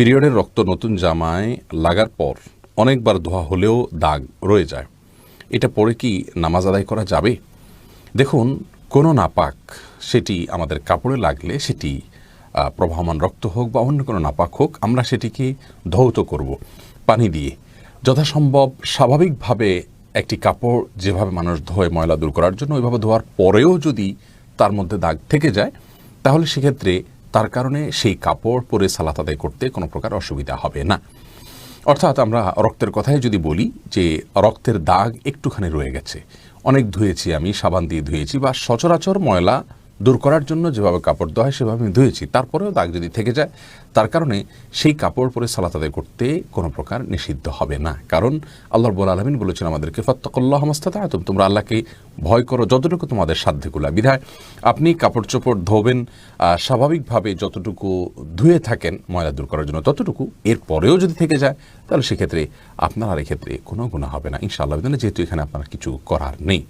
পিরিয়ডের রক্ত নতুন জামায় লাগার পর অনেকবার ধোয়া হলেও দাগ রয়ে যায়। এটা পরে কি নামাজ আদায় করা যাবে? দেখুন, কোনো নাপাক সেটি আমাদের কাপড়ে লাগলে সেটি প্রবাহমান রক্ত হোক বা অন্য কোনো নাপাক হোক, আমরা সেটিকে ধৌত করব। পানি দিয়ে। যথাসম্ভব স্বাভাবিকভাবে একটি কাপড় যেভাবে মানুষ ধোয় ময়লা দূর করার জন্য, ওইভাবে ধোয়ার পরেও যদি তার মধ্যে দাগ থেকে যায়, তাহলে সেক্ষেত্রে তার কারণে সেই কাপড় পরে সালাত আদায় করতে কোনো প্রকার অসুবিধা হবে না। অর্থাৎ আমরা রক্তের কথাই যদি বলি যে রক্তের দাগ একটুখানি রয়ে গেছে। অনেক ধুয়েছি আমি, সাবান দিয়ে ধুয়েছি বা সচরাচর ময়লা দূর করার জন্য যেভাবে কাপড় দেওয়া হয়, সেভাবে আমি ধুয়েছি। তারপরেও দাগ যদি থেকে যায়, তার কারণে সেই কাপড় পরে সালাত আদায় করতে কোনো প্রকার নিষিদ্ধ হবে না। কারণ আল্লাহ রব্বুল আলমিন বলেছেন আমাদেরকে, ফত্তকল্লাহ মস্তাতা তোমরা আল্লাহকে ভয় করো যতটুকু তোমাদের সাধ্যগুলা বিধায় আপনি কাপড় চোপড় ধোবেন স্বাভাবিকভাবে যতটুকু ধুয়ে থাকেন ময়লা দূর করার জন্য ততটুকু, এর পরেও যদি থেকে যায়, তাহলে সেক্ষেত্রে আপনার আর এক্ষেত্রে কোনো গুণা হবে না। ইনশাআল্লাহ যেহেতু এখানে আপনার কিছু করার নেই।